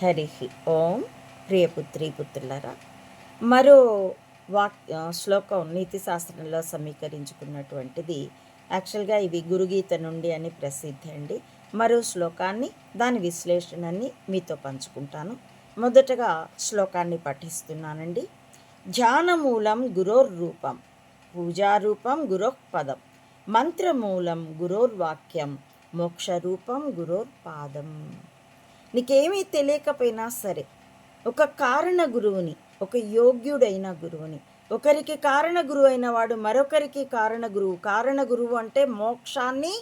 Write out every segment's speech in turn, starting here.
హరి ఓం ప్రియపుత్రి పుత్రులరా మరో వాక్ శ్లోకం నీతి శాస్త్రంలో సమీకరించుకున్నటువంటిది. యాక్చువల్గా ఇవి గురుగీత నుండి అని ప్రసిద్ధి అండి. మరో శ్లోకాన్ని దాని విశ్లేషణని మీతో పంచుకుంటాను. మొదటగా శ్లోకాన్ని పఠిస్తున్నానండి. ధ్యానమూలం గురోర్రూపం పూజారూపం గురోపదం మంత్రమూలం గురోర్వాక్యం మోక్షరూపం గురోర్పాదం. నీకేమీ తెలియకపోయినా సరే ఒక కారణ గురువుని ఒక యోగ్యుడైన గురువుని ఒకరికి కారణ గురువు అయిన వాడు మరొకరికి కారణ గురువు. కారణ గురువు అంటే మోక్షాన్ని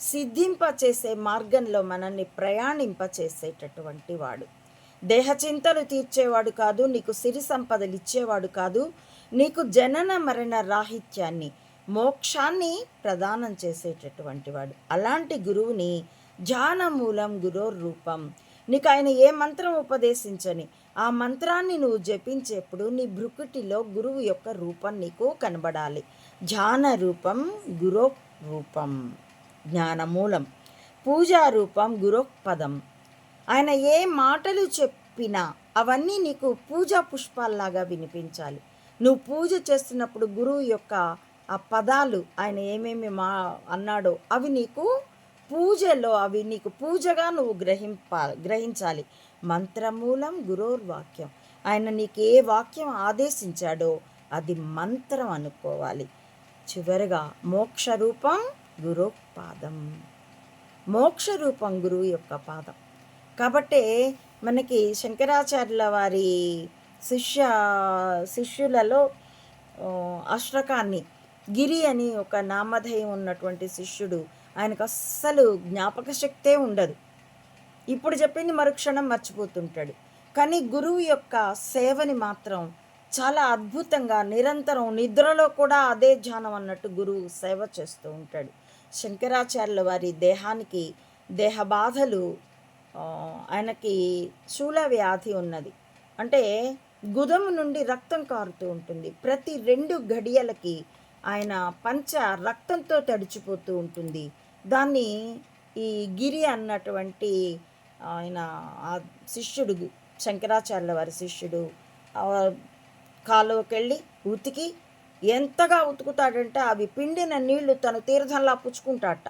సిద్ధింపచేసే మార్గంలో మనల్ని ప్రయాణింపచేసేటటువంటి వాడు. దేహచింతలు తీర్చేవాడు కాదు నీకు సిరి సంపదలు ఇచ్చేవాడు కాదు. నీకు జనన మరణ రాహిత్యాన్ని మోక్షాన్ని ప్రదానం చేసేటటువంటి వాడు. అలాంటి గురువుని జ్ఞానమూలం గురో రూపం. నీకు ఆయన ఏ మంత్రం ఉపదేశించని? ఆ మంత్రాన్ని నువ్వు జపించేప్పుడు నీ భృకుటిలో గురువు యొక్క రూపం నీకు కనబడాలి. ధ్యాన రూపం గురో రూపం. జ్ఞానమూలం. పూజా రూపం గురోపదం ఆయన ఏ మాటలు చెప్పినా అవన్నీ నీకు పూజా పుష్పాల్లాగా వినిపించాలి. నువ్వు పూజ చేస్తున్నప్పుడు గురువు యొక్క ఆ పదాలు ఆయన ఏమేమి మా అన్నాడో అవి నీకు పూజలో అవి నీకు పూజగా నువ్వు గ్రహింప గ్రహించాలి. మంత్రమూలం గురోర్వాక్యం. ఆయన నీకు ఏ వాక్యం ఆదేశించాడో అది మంత్రం అనుకోవాలి. చివరగా మోక్షరూపం గురు పాదం మోక్షరూపం గురువు యొక్క పాదం. కాబట్టే మనకి శంకరాచార్యుల వారి శిష్య శిష్యులలో అష్రకాన్ని గిరి అని ఒక నామధేయం ఉన్నటువంటి శిష్యుడు ఆయనకు అస్సలు జ్ఞాపక శక్తే ఉండదు. ఇప్పుడు చెప్పింది మరుక్షణం మర్చిపోతుంటాడు. కానీ గురువు యొక్క సేవని మాత్రం చాలా అద్భుతంగా నిరంతరం నిద్రలో కూడా అదే ధ్యానం అన్నట్టు గురువు సేవ చేస్తూ ఉంటాడు. శంకరాచార్యుల వారి దేహానికి దేహ బాధలు ఆయనకి శూల వ్యాధి ఉన్నది. అంటే గుదము నుండి రక్తం కారుతూ ఉంటుంది. ప్రతి రెండు గడియలకి ఆయన పంచ రక్తంతో తడిచిపోతూ ఉంటుంది. దాన్ని ఈ గిరి అన్నటువంటి ఆయన ఆ శిష్యుడు శంకరాచార్యుల వారి శిష్యుడు కాలువకి వెళ్ళి ఉతికి ఎంతగా ఉతుకుతాడంటే అవి పిండిన నీళ్ళు తను తీర్థంలా పుచ్చుకుంటాట.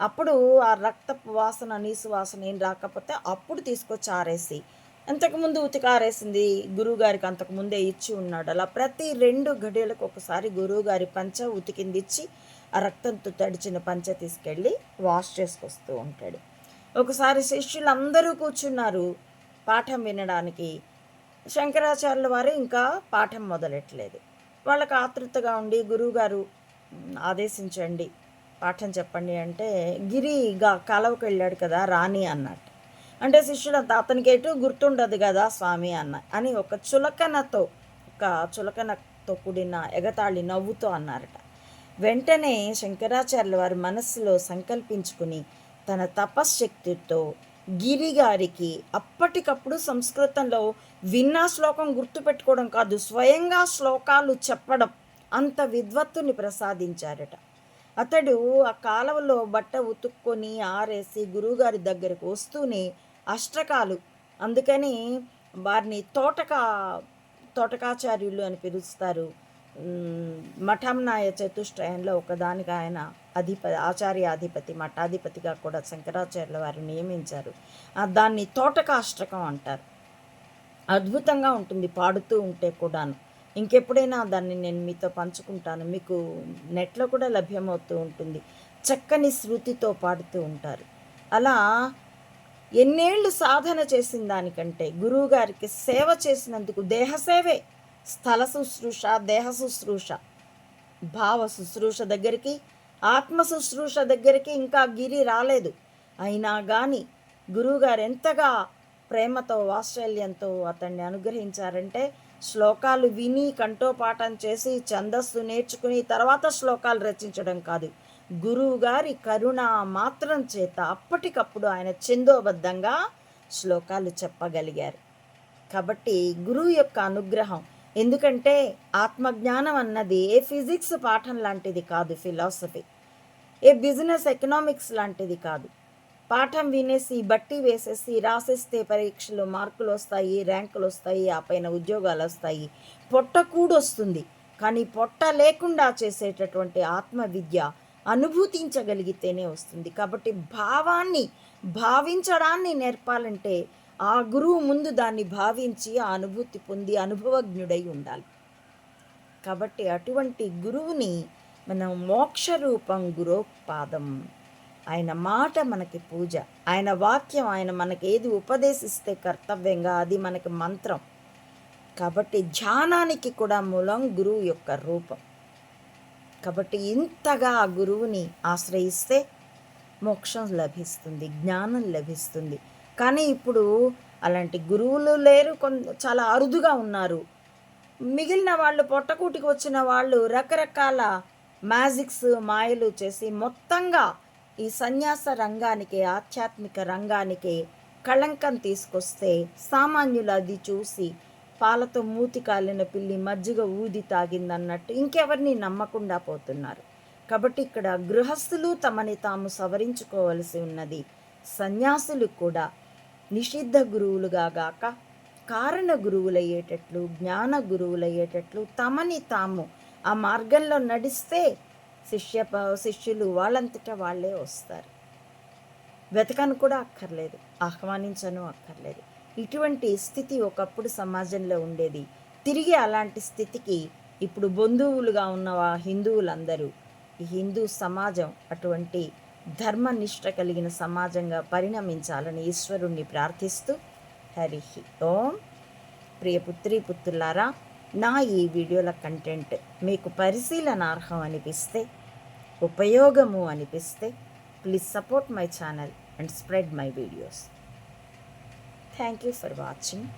అప్పుడు ఆ రక్తపు వాసన నీసు వాసన ఏం రాకపోతే అప్పుడు తీసుకొచ్చి ఆరేసి అంతకుముందు ఉతికారేసింది గురువుగారికి అంతకుముందే ఇచ్చి ఉన్నాడు. అలా ప్రతి రెండు గడియలకు ఒకసారి గురువుగారి పంచ ఉతికింది ఇచ్చి ఆ రక్తంతో తడిచిన పంచ తీసుకెళ్ళి వాష్ చేసుకొస్తూ ఉంటాడు. ఒకసారి శిష్యులందరూ కూర్చున్నారు పాఠం వినడానికి. శంకరాచార్యుల వారు ఇంకా పాఠం మొదలెట్టలేదు. వాళ్ళకి ఆతృతగా ఉండి గురువుగారు ఆదేశించండి పాఠం చెప్పండి అంటే గిరిగా కాలవకు వెళ్ళాడు కదా రాణి అన్నట్టు. అంటే శిష్యుడు అంత అతనికి ఎటు గుర్తుండదు కదా స్వామి అన్న. అని ఒక చులకనతో ఒక చులకనతో కూడిన ఎగతాళి నవ్వుతో అన్నారట. వెంటనే శంకరాచార్యుల వారి మనస్సులో సంకల్పించుకుని తన తపశ్శక్తితో గిరిగారికి అప్పటికప్పుడు సంస్కృతంలో విన్నా శ్లోకం గుర్తుపెట్టుకోవడం కాదు స్వయంగా శ్లోకాలు చెప్పడం అంత విద్వత్తుని ప్రసాదించారట. అతడు ఆ కాలవలో బట్ట ఉతుక్కొని ఆరేసి గురువుగారి దగ్గరకు వస్తూనే అష్టకాలు. అందుకని వారిని తోటకా తోటకాచార్యులు అని పిలుస్తారు. మఠంనాయ చతుష్టయంలో ఒకదానికి ఆయన అధిపతి ఆచార్య అధిపతి మఠాధిపతిగా కూడా శంకరాచార్యుల వారు నియమించారు. దాన్ని తోటకాష్టకం అంటారు. అద్భుతంగా ఉంటుంది పాడుతూ ఉంటే కూడాను. ఇంకెప్పుడైనా దాన్ని నేను మీతో పంచుకుంటాను. మీకు నెట్లో కూడా లభ్యమవుతూ ఉంటుంది. చక్కని శృతితో పాడుతూ ఉంటారు. అలా ఎన్నేళ్ళు సాధన చేసిన దానికంటే గురువుగారికి సేవ చేసినందుకు దేహసేవే స్థల శుశ్రూష దేహ శుశ్రూష భావ శుశ్రూష దగ్గరికి ఆత్మ శుశ్రూష దగ్గరికి ఇంకా గిరి రాలేదు. అయినా కానీ గురువుగారు ఎంతగా ప్రేమతో వాత్సల్యంతో అతన్ని అనుగ్రహించారంటే శ్లోకాలు విని కంఠోపాఠం చేసి ఛందస్సు నేర్చుకుని తర్వాత శ్లోకాలు రచించడం కాదు. గురువు గారి కరుణ మాత్రం చేత అప్పటికప్పుడు ఆయన చందోబద్ధంగా శ్లోకాలు చెప్పగలిగారు. కాబట్టి గురువు యొక్క అనుగ్రహం ఎందుకంటే ఆత్మజ్ఞానం అన్నది ఏ ఫిజిక్స్ పాఠం లాంటిది కాదు ఫిలాసఫీ. ఏ బిజినెస్ ఎకనామిక్స్ లాంటిది కాదు. పాఠం వినేసి బట్టి వేసేసి రాసేస్తే పరీక్షలు మార్కులు వస్తాయి ర్యాంకులు వస్తాయి ఆ పైన ఉద్యోగాలు వస్తాయి. పొట్ట కూడొస్తుంది. కానీ పొట్ట లేకుండా చేసేటటువంటి ఆత్మవిద్య అనుభూతించగలిగితేనే వస్తుంది. కాబట్టి భావాన్ని భావించడాన్ని నేర్పాలంటే ఆ గురువు ముందు దాన్ని భావించి ఆ అనుభూతి పొంది అనుభవజ్ఞుడై ఉండాలి. కాబట్టి అటువంటి గురువుని మనం మోక్ష రూపం గురోపాదం ఆయన మాట మనకి పూజ. ఆయన వాక్యం ఆయన మనకి ఏది ఉపదేశిస్తే కర్తవ్యంగా అది మనకి మంత్రం. కాబట్టి ధ్యానానికి కూడా మూలం గురువు యొక్క రూపం. కాబట్టి ఇంతగా ఆ గురువుని ఆశ్రయిస్తే మోక్షం లభిస్తుంది జ్ఞానం లభిస్తుంది. కానీ ఇప్పుడు అలాంటి గురువులు లేరు కొంత చాలా అరుదుగా ఉన్నారు. మిగిలిన వాళ్ళు పొట్టకూటికి వచ్చిన వాళ్ళు రకరకాల మ్యాజిక్స్ మాయలు చేసి మొత్తంగా ఈ సన్యాస రంగానికి ఆధ్యాత్మిక రంగానికి కళంకం తీసుకొస్తే సామాన్యులు అది చూసి పాలతో మూతి కాలిన పిల్లి మజ్జిగ ఊది తాగిందన్నట్టు ఇంకెవరిని నమ్మకుండా పోతున్నారు. కాబట్టి ఇక్కడ గృహస్థులు తమని తాము సవరించుకోవలసి ఉన్నది సన్యాసులు కూడా నిషిద్ధ గురువులుగా గాక కారణ గురువులయ్యేటట్లు జ్ఞాన గురువులయ్యేటట్లు తమని తాము ఆ మార్గంలో నడిస్తే శిష్య శిష్యులు వాళ్ళంతటా వాళ్ళే వస్తారు. వెతకను కూడా అక్కర్లేదు. ఆహ్వానించను అక్కర్లేదు. ఇటువంటి స్థితి ఒకప్పుడు సమాజంలో ఉండేది. తిరిగి అలాంటి స్థితికి ఇప్పుడు బంధువులుగా ఉన్న హిందువులందరూ ఈ హిందూ సమాజం అటువంటి ధర్మనిష్ట కలిగిన సమాజంగా పరిణమించాలని ఈశ్వరుణ్ణి ప్రార్థిస్తూ హరి ఓం. ప్రియపుత్రి పుత్రులారా నా ఈ వీడియోల కంటెంట్ మీకు పరిశీలనార్హం అనిపిస్తే ఉపయోగము అనిపిస్తే please support my channel and spread my videos thank you for watching